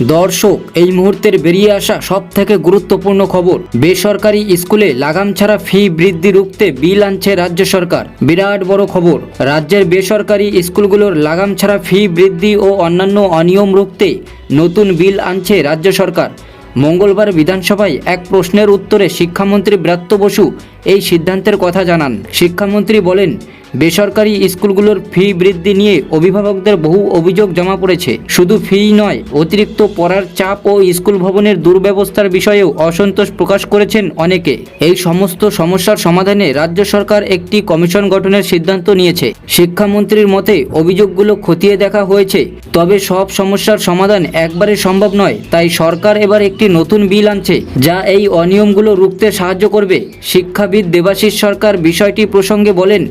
দর্শক, এই মুহূর্তের বেরিয়ে আসা সব থেকে গুরুত্বপূর্ণ খবর, বেসরকারি স্কুলে লাগাম ছাড়া ফি বৃদ্ধি রুখতে বিল আনছে রাজ্য সরকার। বিরাট বড় খবর, রাজ্যের বেসরকারি স্কুলগুলোর লাগাম ছাড়া ফি বৃদ্ধি ও অন্যান্য অনিয়ম রুখতে নতুন বিল আনছে রাজ্য সরকার। মঙ্গলবার বিধানসভায় এক প্রশ্নের উত্তরে শিক্ষামন্ত্রী ব্রাত্য বসু এই সিদ্ধান্তের কথা জানান। শিক্ষামন্ত্রী বলেন বেসরকারি স্কুলগুলোর ফি বৃদ্ধি নিয়ে অভিভাবকদের বহু অভিযোগ জমা পড়েছে। শুধু ফি নয়, অতিরিক্ত পড়ার চাপ ও স্কুল ভবনের দুর্ব্যবস্থার বিষয়েও অসন্তোষ প্রকাশ করেছেন অনেকে। এই সমস্ত সমস্যার সমাধানে রাজ্য সরকার একটি কমিশন গঠনের সিদ্ধান্ত নিয়েছে। শিক্ষামন্ত্রীর মতে, অভিযোগগুলো খতিয়ে দেখা হয়েছে। তবে সব সমস্যার সমাধান একবারে সম্ভব নয়। তাই সরকার এবার একটি নতুন বিল আনছে, যা এই অনিয়মগুলো রুখতে সাহায্য করবে। শিক্ষাবিদ দেবাশিস সরকার বিষয়টি প্রসঙ্গে বলেন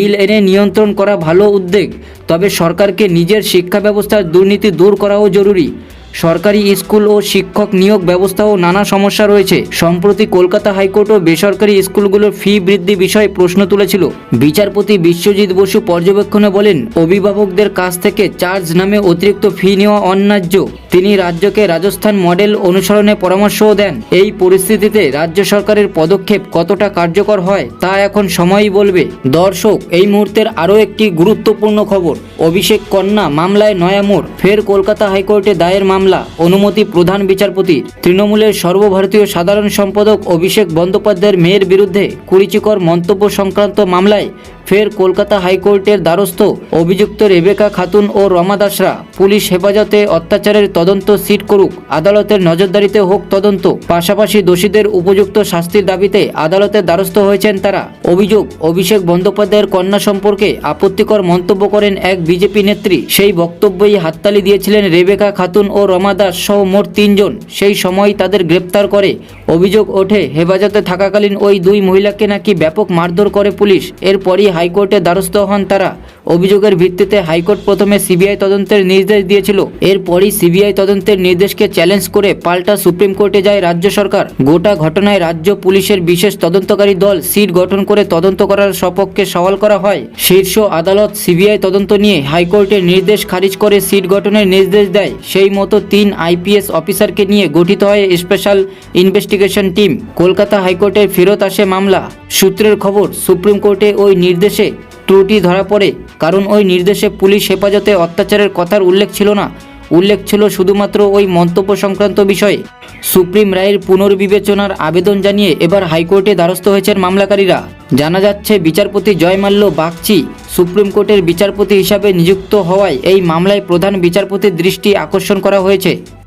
বিল এনে নিয়ন্ত্রণ করা ভালো উদ্যোগ, তবে সরকারকে নিজের শিক্ষা ব্যবস্থার দুর্নীতি দূর করাও জরুরি। সরকারি স্কুল ও শিক্ষক নিয়োগ ব্যবস্থাও নানা সমস্যা রয়েছে। সম্প্রতি কলকাতা হাইকোর্টও বেসরকারি স্কুলগুলোর ফি বৃদ্ধি বিষয়ে প্রশ্ন তুলেছিল। বিচারপতি বিশ্বজিৎ বসু পর্যবেক্ষণে বলেন, অভিভাবকদের কাছ থেকে চার্জ নামে অতিরিক্ত ফি নেওয়া অন্যায্য। তিনি রাজ্যকে রাজস্থান মডেল অনুসরণে পরামর্শও দেন। এই পরিস্থিতিতে রাজ্য সরকারের পদক্ষেপ কতটা কার্যকর হয়, তা এখন সময়ই বলবে। দর্শক, এই মুহূর্তের আরও একটি গুরুত্বপূর্ণ খবর। অভিষেক কন্যা মামলায় নয়া মোড়। ফের কলকাতা হাইকোর্টে দায়ের মামলা অনুমতি প্রধান বিচারপতি, তৃণমূলের সর্বভারতীয় সাধারণ সম্পাদক অভিষেক বন্দ্যোপাধ্যায়ের মেয়ের বিরুদ্ধে কুরিচিকর মন্তব্য সংক্রান্ত মামলায় ফের কলকাতা হাইকোর্টের দ্বারস্থ অভিযুক্ত রেবেকা খাতুন ও রমা দাসরা। পুলিশ হেফাজতে অত্যাচারের তদন্ত সিট করুক। আদালতের নজরদারিতে হোক তদন্ত। পাশাপাশি দোষীদের উপযুক্ত শাস্তির দাবিতে আদালতের দ্বারস্থ হয়েছেন তারা। অভিযোগ, অভিষেক বন্দ্যোপাধ্যায়ের কন্যা সম্পর্কে আপত্তিকর মন্তব্য করেন এক বিজেপি নেত্রী। সেই বক্তব্যই হাততালি দিয়েছিলেন রেবেকা খাতুন ও রমা দাস সহ মোট তিনজন। সেই সময় তাদের গ্রেপ্তার করে। অভিযোগ ওঠে, হেফাজতে থাকাকালীন ওই দুই মহিলাকে নাকি ব্যাপক মারধর করে পুলিশ। এরপরই হাইকোর্টে দ্বারস্থ হন তারা। অভিযোগের ভিত্তিতে হাইকোর্ট প্রথমে সিবিআই তদন্তের নির্দেশ দিয়েছিল। এরপরই সিবিআই তদন্তের নির্দেশকে চ্যালেঞ্জ করে পাল্টা সুপ্রিম কোর্টে যায় রাজ্য সরকার। গোটা ঘটনায় রাজ্য পুলিশের বিশেষ তদন্তকারী দল সিট গঠন করে তদন্ত করার সপক্ষে সওয়াল করা হয়। শীর্ষ আদালত সিবিআই তদন্ত নিয়ে হাইকোর্টের নির্দেশ খারিজ করে সিট গঠনের নির্দেশ দেয়। সেই মতো তিন আইপিএস অফিসারকে নিয়ে গঠিত হয় স্পেশাল ইনভেস্টিগেশন টিম। কলকাতা হাইকোর্টের ফেরত আসে মামলা। সূত্রের খবর, সুপ্রিম কোর্টে ওই নির্দেশে ত্রুটি ধরা পড়ে, কারণ ওই নির্দেশে পুলিশ হেফাজতে অত্যাচারের কথার উল্লেখ ছিল না। উল্লেখ ছিল শুধুমাত্র ওই মন্তব্য সংক্রান্ত বিষয়ে। সুপ্রিম রায়ের পুনর্বিবেচনার আবেদন জানিয়ে এবার হাইকোর্টে দ্বারস্থ হয়েছেন মামলাকারীরা। জানা যাচ্ছে, বিচারপতি জয়মাল্য বাগচি সুপ্রিম কোর্টের বিচারপতি হিসাবে নিযুক্ত হওয়ায় এই মামলায় প্রধান বিচারপতির দৃষ্টি আকর্ষণ করা হয়েছে।